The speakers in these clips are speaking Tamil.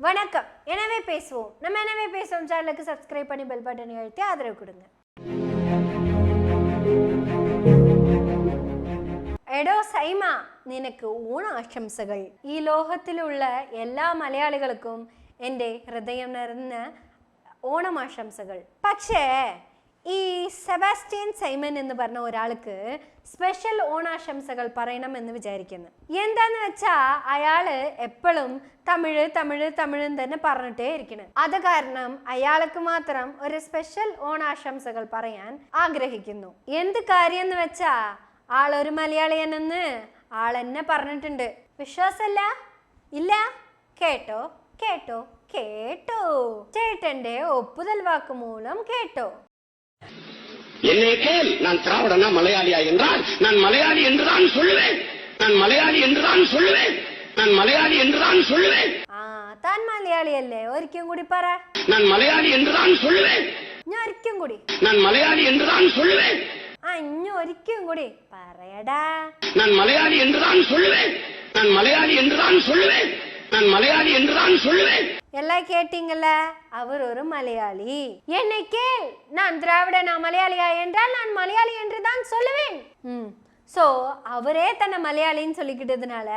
வணக்கம் எனவே பேசுவோம் நம்ம எனவே பேசுவோம் சேனலுக்கு சப்ஸ்கிரைப் பண்ணி பெல் பட்டனை அழுத்தி ஆதரவு கொடுங்க എടോ സൈമ നിനക്ക് ഓണാശംസകൾ ഈ ലോകത്തിലുള്ള എല്ലാ മലയാളികൾക്കും എൻ്റെ ഹൃദയം നിറഞ്ഞ ഓണമാശംസകൾ പക്ഷേ ഈ സെബാസ്റ്റ്യൻ സൈമൻ എന്ന് പറഞ്ഞ ഒരാൾക്ക് സ്പെഷ്യൽ ഓണാശംസകൾ പറയണം എന്ന് വിചാരിക്കുന്നു. എന്താന്ന് വെച്ചാ അയാൾ എപ്പോഴും തമിഴ് തമിഴ് തമിഴ് തന്നെ പറഞ്ഞിട്ടേ ഇരിക്കണം. അത് കാരണം അയാൾക്ക് മാത്രം ഒരു സ്പെഷ്യൽ ഓണാശംസകൾ പറയാൻ ആഗ്രഹിക്കുന്നു. എന്ത് കാര്യം എന്ന് വെച്ചാ ആളൊരു മലയാളിയാണെന്ന് എന്നെ പറഞ്ഞിട്ടുണ്ട്. വിശ്വാസല്ല? ഇല്ല? കേട്ടോ? കേട്ടോ? കേട്ടോ? ചേട്ടന്റെ ഒപ്പുതൽ വാക്ക് മൂലം കേട്ടോ. என்னை கேள் நான் திராவிடனா மலையாளியா என்றால் நான் மலையாளி என்றுதான் சொல்லுவேன் நான் மலையாளி என்றுதான் சொல்லுவேன் நான் மலையாளி என்றுதான் சொல்லுவேன் ആ താൻ മലയാളിയല്ലേ ഒരിക്കലും കൂടി പറ நான் மலையாளி என்றுதான் சொல்லுவேன் ഞാൻ ഒരിക്കലും കൂടി நான் மலையாளி என்றுதான் சொல்லுவேன் ആ ഇനി ഒരിക്കലും കൂടി പറയടാ நான் மலையாளி என்றுதான் சொல்லுவேன் நான் மலையாளி என்றுதான் சொல்லுவேன் நான் மலையாளி என்றுதான் சொல்லுவேன் எல்லாம் கேட்டீங்கல்ல? அவர் ஒரு மலையாளி. என்னை கேள். நான் திராவிடனா மலையாளியா என்றால் நான் மலையாளி என்று தான் சொல்லுவேன். ம். ஸோ அவரே தன்னை மலையாளின்னு சொல்லிக்கிட்டதுனால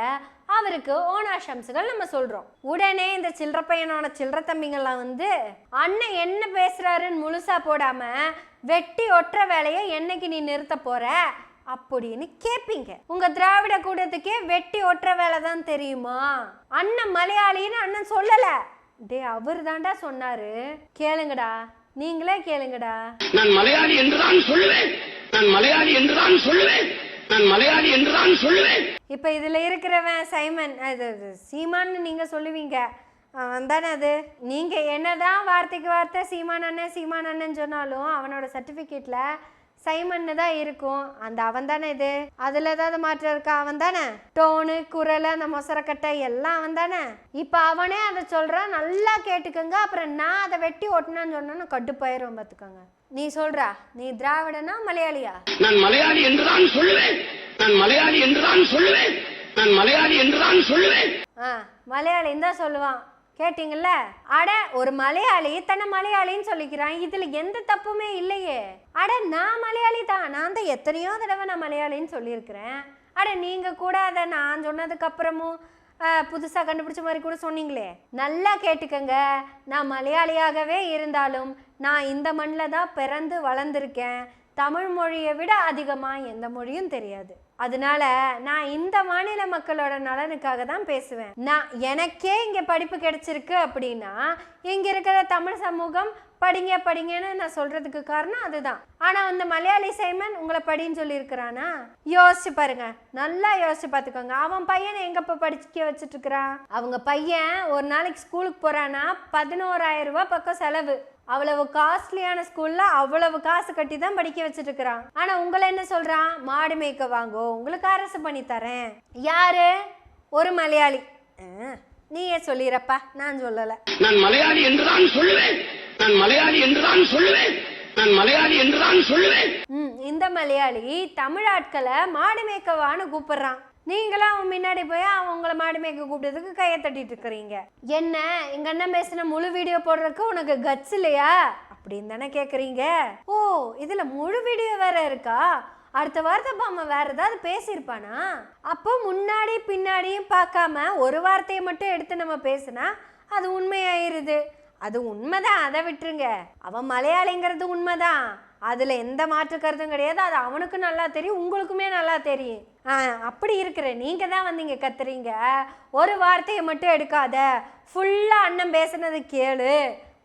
அவருக்கு ஓணாசம்சுகள் நம்ம சொல்றோம். உடனே இந்த சில்லற பையனோட சில்லற தம்பிங்கெல்லாம் வந்து அண்ணன் என்ன பேசுறாருன்னு முழுசா போடாம வெட்டி ஒட்டுற வேலையை என்னைக்கு நீ நிறுத்த போற? அப்படின்னு கேட்பீங்க உங்க திராவிட கூட்டத்துக்கே வெட்டி ஒட்டுற வேலை தான் தெரியுமா? அண்ணன் மலையாளின்னு அண்ணன் சொல்லல. டே அவர் தாண்டா சொன்னாரு. கேளுங்கடா. நீங்களே கேளுங்கடா. நான் மலையாளி என்றுதான் சொல்லுவேன். நான் மலையாளி என்றுதான் சொல்லுவேன். நான் மலையாளி என்றுதான் சொல்லுவேன். இப்போ இதுல இருக்கிறவன் சைமன் அது அது சீமான்னு நீங்க சொல்லுவீங்க. அவன் தானே அது? நீங்க என்னதான் வார்த்தைக்கு வார்த்தை சீமான் அண்ணன் சீமான் அண்ணன் சொன்னாலும் அவனோட சர்டிஃபிகேட்ல சைமன்னு தான் இருக்கும். அந்த அவன் தானே இது? அதுல ஏதாவது மாற்றம் இருக்கா? அவன் தானே? டோனு குரல் அந்த மொசரக்கட்டை எல்லாம் அவன் தானே? இப்போ அவனே அதை சொல்றான் நல்லா கேட்டுக்கோங்க. அப்புறம் நான் அதை வெட்டி ஒட்டினான்னு சொன்னா கட்டுப்பாயிரும் பார்த்துக்கோங்க. நீ சொல்றா நீ திராவிடனா மலையாளியா? நான் மலையாளி என்றுதான் சொல்லுவேன். நான் மலையாளி என்றுதான் சொல்லுவேன். நான் மலையாளி என்றுதான் சொல்லுவேன். ஆ மலையாளின்னு தான் சொல்லுவான். கேட்டிங்கள அட ஒரு மலையாளி தன்னை மலையாளின்னு சொல்லிக்கிறான். இதில் எந்த தப்புமே இல்லையே. அட நான் மலையாளி தான். நான் தான் எத்தனையோ தடவை நான் மலையாளின்னு சொல்லியிருக்கிறேன். அட நீங்கள் கூட அதை நான் சொன்னதுக்கப்புறமும் புதுசாக கண்டுபிடிச்ச மாதிரி கூட சொன்னீங்களே. நல்லா கேட்டுக்கங்க. நான் மலையாளியாகவே இருந்தாலும் நான் இந்த மண்ணில் தான் பிறந்து வளர்ந்துருக்கேன். தமிழ் மொழியை விட அதிகமாக எந்த மொழியும் தெரியாது. அதனால நான் இந்த மாநில மக்களோட நலனுக்காக தான் பேசுவேன். நான் எனக்கே இங்கே படிப்பு கிடைச்சிருக்கு அப்படின்னா இங்கே இருக்கிற தமிழ் சமூகம் படிங்க படிங்கன்னு நான் சொல்றதுக்கு காரணம் அதுதான். ஆனா அந்த மலையாளி சைமன் உங்களை படின்னு சொல்லியிருக்கிறானா? யோசிச்சு பாருங்க. நல்லா யோசிச்சு பார்த்துக்கோங்க. அவன் பையனை எங்க போய் படிக்க வச்சுட்டு இருக்கிறான் அவங்க பையன் ஒரு நாளைக்கு ஸ்கூலுக்கு போறானா பதினோராயிரம் ரூபாய் பக்கம் செலவு. அவ்வளவு காஸ்ட்லியான ஸ்கூல்ல அவ்வளவு காசு கட்டி தான் படிக்க வச்சுட்டு இருக்கிறான் ஆனா உங்களை என்ன சொல்றான்? மாடு மேய்க்க வாங்கோ உங்களுக்கு அரசு பண்ணி தரேன். யாரு? ஒரு மலையாளி. நீயே சொல்லிடுறப்பா நான் சொல்லல. நான் மலையாளி என்றுதான் சொல்லுவேன். நான் மலையாளி என்றுதான் சொல்லுவேன். நான் மலையாளி என்றுதான் சொல்லுவேன். ம் இந்த மலையாளி தமிழ் ஆட்களை மாடு மேய்க்கவான்னு கூப்பிடுறான். நீங்களும் அவன் முன்னாடி போய் அவன் உங்களை மாடு மேய்க்க கூப்பிட்டதுக்கு கையை தட்டிட்டு இருக்கிறீங்க. என்ன எங்க அண்ணன் பேசின முழு வீடியோ போடுறதுக்கு உனக்கு கட்ஸ் இல்லையா? அப்படின்னு தானே கேக்குறீங்க. ஓ இதுல முழு வீடியோ வேற இருக்கா? அடுத்த வாரத்தை பாம வேற ஏதாவது பேசியிருப்பானா? அப்போ முன்னாடி பின்னாடியும் பார்க்காம ஒரு வார்த்தையை மட்டும் எடுத்து நம்ம பேசினா அது உண்மையாயிருது. அது உண்மைதான். அதை விட்டுருங்க. அவன் மலையாளிங்கிறது உண்மைதான். அதில் எந்த மாற்று கருத்தும் கிடையாது. அது அவனுக்கும் நல்லா தெரியும் உங்களுக்குமே நல்லா தெரியும். ஆ அப்படி இருக்கிற நீங்கள் தான் வந்து இங்கே கத்துறீங்க. ஒரு வார்த்தையை மட்டும் எடுக்காத. ஃபுல்லாக அண்ணன் பேசுனது கேளு.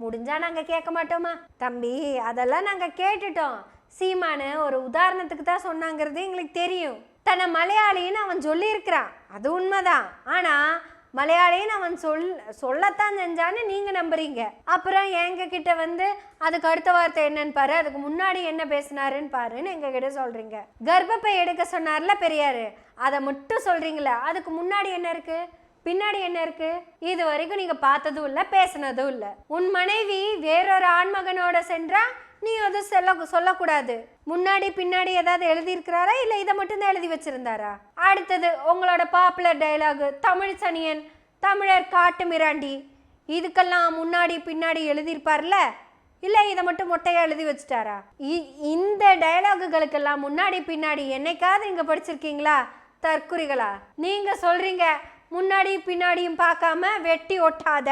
முடிஞ்சா நாங்கள் கேட்க மாட்டோமா? தம்பி அதெல்லாம் நாங்கள் கேட்டுட்டோம். சீமானு ஒரு உதாரணத்துக்கு தான் சொன்னாங்கிறது எங்களுக்கு தெரியும். தன்னை மலையாளின்னு அவன் சொல்லியிருக்கிறான். அது உண்மைதான். ஆனால் மலையாளின்னு அவன் சொல் சொல்லத்தான் செஞ்சான்னு நீங்கள் நம்புறீங்க. அப்புறம் எங்க கிட்ட வந்து அதுக்கு அடுத்த வார்த்தை என்னன்னு பாரு அதுக்கு முன்னாடி என்ன பேசினாருன்னு பாருன்னு எங்ககிட்ட சொல்கிறீங்க கர்ப்பப்பை எடுக்க சொன்னார்ல பெரியாரு. அதை மட்டும் சொல்றீங்களே அதுக்கு முன்னாடி என்ன இருக்குது பின்னாடி என்ன இருக்கு? இது வரைக்கும் நீங்க பார்த்ததும் இல்லை பேசினதும் இல்லை. உன் மனைவி வேறொரு ஆண்மகனோட சென்றா நீ அதை சொல்ல சொல்லக்கூடாது. முன்னாடி பின்னாடி ஏதாவது எழுதியிருக்கிறாரா? இல்லை இதை மட்டும்தான் எழுதி வச்சிருந்தாரா? அடுத்தது உங்களோட பாப்புலர் டயலாகு தமிழ் சனியன் தமிழர் காட்டு மிராண்டி. இதுக்கெல்லாம் முன்னாடி பின்னாடி எழுதியிருப்பார்ல? இல்லை இதை மட்டும் மொட்டையாக எழுதி வச்சுட்டாரா? இ- இந்த டயலாகுகளுக்கெல்லாம் முன்னாடி பின்னாடி என்னைக்காவது இங்கே படிச்சிருக்கீங்களா? தற்குறிகளா? நீங்கள் சொல்கிறீங்க முன்னாடி பின்னாடியும் பார்க்காம வெட்டி ஒட்டாத.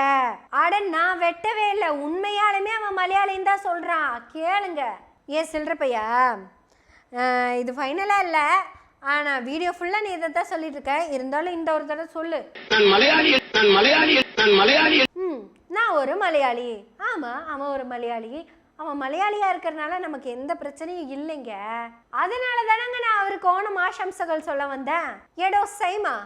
அட நான் வெட்டவே இல்லை. உண்மையாலுமே அவன் மலையாளின்னு தான் சொல்கிறான் கேளுங்க. ஏன் சில்லறப்பையா ஆஹ் இது ஃபைனலாக இல்லை. ஆனால் வீடியோ ஃபுல்லாக நீ இதை தான் சொல்லிட்டு இருக்க. இருந்தாலும் இந்த ஒரு தடவை சொல்லு. நான் மலையாளி நான் மலையாளி நான் மலையாளி. ம் நான் ஒரு மலையாளி. ஆமாம் அவன் ஒரு மலையாளி. அவன் மலையாளியாக இருக்கிறனால நமக்கு எந்த பிரச்சனையும் இல்லைங்க. அதனால தானங்க நான் அவருக்கு ஓணம் ஆசம்சகள் சொல்ல வந்தேன். எடோ சைமா.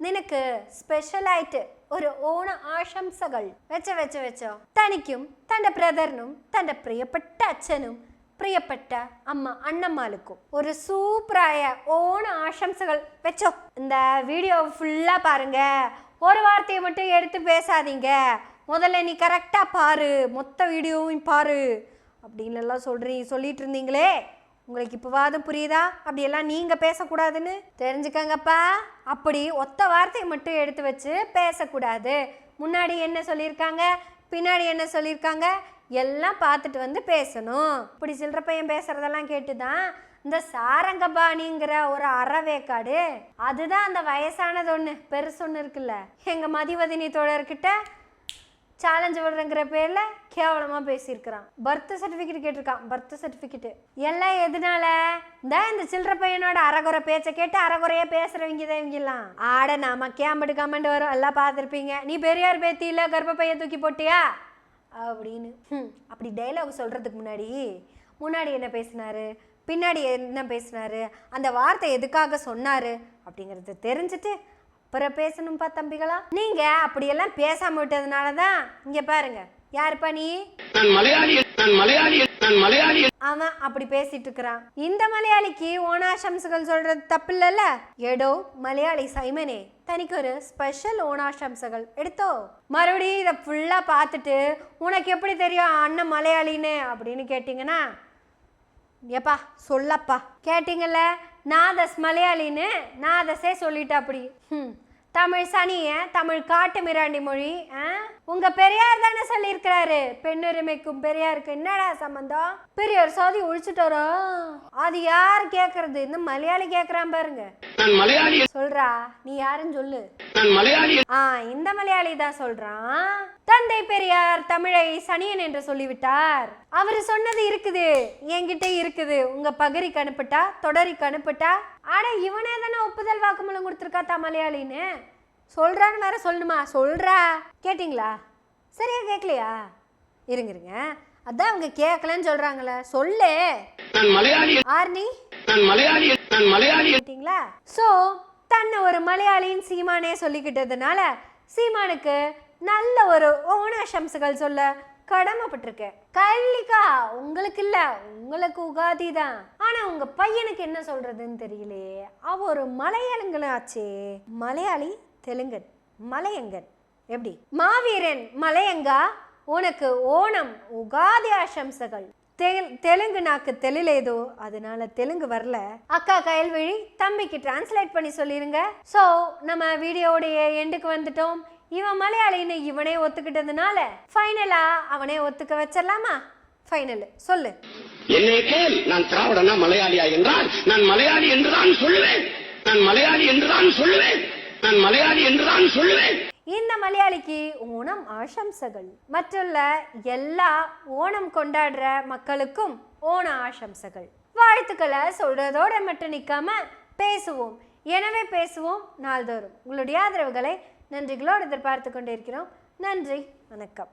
നിനക്ക് സ്പെഷ്യലായിട്ട് ഒരു ഓണ ആശംസകൾ വെച്ച വെച്ച വെച്ചോ തനിക്കും തൻ്റെ ബ്രദറിനും തൻ്റെ പ്രിയപ്പെട്ട അച്ഛനും പ്രിയപ്പെട്ട അമ്മ അണ്ണമ്മാലുക്കും ஒரு சூப்பராய ஓண ஆசம்சகள் வெச்சோ இந்த வீடியோ ஃபுல்லா பாருங்க ஒரு வார்த்தையை மட்டும் எடுத்து பேசாதீங்க முதல்ல நீ கரெக்டா பாரு மொத்த வீடியோவும் பாரு அப்படின்னு எல்லாம் சொல்றீங்க சொல்லிட்டு இருந்தீங்களே உங்களுக்கு இப்போவாது புரியுதா? அப்படியெல்லாம் நீங்கள் பேசக்கூடாதுன்னு? தெரிஞ்சுக்கங்கப்பா. அப்படி ஒத்த வார்த்தையை மட்டும் எடுத்து வச்சு பேசக்கூடாது. முன்னாடி என்ன சொல்லியிருக்காங்க? பின்னாடி என்ன சொல்லியிருக்காங்க? எல்லாம் பார்த்துட்டு வந்து பேசணும். இப்படி சில்லற பையன் பேசுகிறதெல்லாம் கேட்டு தான் இந்த சாரங்கபாணிங்கிற ஒரு அறவேக்காடு. அதுதான் அந்த வயசானது ஒன்று பெருசு ஒன்று இருக்குல்ல. எங்கள் மதிவதினி தோழர்கிட்ட சேலஞ்ச் விடுறங்கிற பேரில் கேவலமாக பேசியிருக்கிறான். பர்த் சர்டிஃபிகேட் கேட்டிருக்கான். பர்த் சர்டிஃபிகேட் எல்லாம் எதனால? இந்த இந்த சில்லற பையனோட அறகுறை பேச்சை கேட்டு அறகுறையா பேசுறவங்க தான் இவங்கெல்லாம். ஆட நாம கேம்பட்டு கமெண்ட் வரும். எல்லாம் பார்த்துருப்பீங்க. நீ பெரியார் பேத்தியில் கர்ப்ப பையன் தூக்கி போட்டியா? அப்படின்னு. அப்படி டைலாக் சொல்கிறதுக்கு முன்னாடி முன்னாடி என்ன பேசினாரு? பின்னாடி என்ன பேசினாரு? அந்த வார்த்தை எதுக்காக சொன்னார்? அப்படிங்கிறத தெரிஞ்சுட்டு அப்புறம் பேசணும்ப்பா தம்பிகளா? நீங்க அப்படியெல்லாம் பேசாம விட்டதுனால தான் இங்க பாருங்க. யாருப்பா நீ? அவன் அப்படி பேசிட்டு இருக்கிறான் இந்த மலையாளிக்கு ஓணாசம்சங்கள் சொல்றது தப்பு இல்லைல்ல எடோ மலையாளி சைமனே தனிக்கு ஒரு ஸ்பெஷல் ஓணாசம்சங்கள் எடுத்தோ? மறுபடியும் இதை ஃபுல்லாக பார்த்துட்டு உனக்கு எப்படி தெரியும் அண்ணன் மலையாளின்னு? அப்படின்னு கேட்டிங்கன்னா ஏப்பா சொல்லப்பா. கேட்டிங்கல்ல? நாதஸ் மலையாளின்னு நாதஸே சொல்லிட்டு அப்படி ம் தமிழ் சனிய தமிழ் காட்டு மிராண்டி மொழி ஆ? உங்க பெரியார் தானே சொல்லியிருக்கிறாரு. பெண்ணுரிமைக்கும் பெரியாருக்கு என்னடா சம்பந்தம்? பெரியார் சாதி ஒழிச்சுட்டாரா? அது யார் கேக்குறது? இந்த மலையாளி கேக்குறான் பாருங்க. சொல்றா நீ யாருன்னு சொல்லு. நான் மலையாளி இந்த மலையாளி தான் சொல்றான். தந்தை பெரியார் தமிழை சனியன் என்று சொல்லிவிட்டார். அவர் சொன்னது இருக்குது என்கிட்ட இருக்குது. உங்க பகரிக்கு அனுப்பிட்டா தொடரிக்கு அனுப்பிட்டா ஆட இவனே தானே ஒப்புதல் வாக்குமூலம் கொடுத்துருக்காத்தா மலையாளின்னு? சொல்றான்னு வேற சொல்லணுமா? சொல்றா. கேட்டிங்களா? சரியா கேட்கலையா இருங்க இருங்க. அதான் அவங்க கேட்கலன்னு சொல்றாங்களே சொல்லு. நான் மலையாளி ஆர்னி நான் மலையாளி நான் மலையாளி கேட்டிங்களா? ஸோ தன்னை மலையாளியின் சீமானே சொல்லிக்கிட்டதுனால சீமானுக்கு நல்ல ஒரு ஓணாசம்சுகள் சொல்ல கடமைப்பட்டிருக்கேன் கல்லிக்கா உங்களுக்கு இல்லை உங்களுக்கு உகாதி தான். ஆனால் உங்கள் பையனுக்கு என்ன சொல்கிறதுன்னு தெரியலையே அவ ஒரு மலையாளங்களாச்சே மலையாளி தெலுங்கன் மலையங்கன். எப்படி? மாவீரன் மலையங்கா உனக்கு ஓணம் உகாதி ஆசம்சகள். தெலுங்கு நாக்கு தெளிலேதோ அதனால தெலுங்கு வரல. அக்கா கயல்விழி தம்பிக்கு டிரான்ஸ்லேட் பண்ணி சொல்லிருங்க. ஸோ நம்ம வீடியோடைய எண்டுக்கு வந்துட்டோம். இவன் மலையாளின்னு இவனே ஒத்துக்கிட்டதுனால ஃபைனலா அவனே ஒத்துக்க வச்சிடலாமா? ஃபைனல் சொல்லு. என்னை கேள் நான் திராவிடனா மலையாளியா என்றால் நான் மலையாளி என்றுதான் சொல்லுவேன். நான் மலையாளி என்றுதான் சொல்லுவேன். நான் மலையாளி என்றுதான் சொல்லுவேன். இந்த மலையாளிக்கு ஓணம் ஆசம்சகள் மற்றுள்ள எல்லா ஓணம் கொண்டாடுற மக்களுக்கும் ஓண ஆசம்சகள் வாழ்த்துக்களை சொல்றதோட மட்டும் நிற்காம பேசுவோம். எனவே பேசுவோம் நாள்தோறும். உங்களுடைய ஆதரவுகளை நன்றிகளோடு எதிர்பார்த்து கொண்டிருக்கிறோம். நன்றி. வணக்கம்.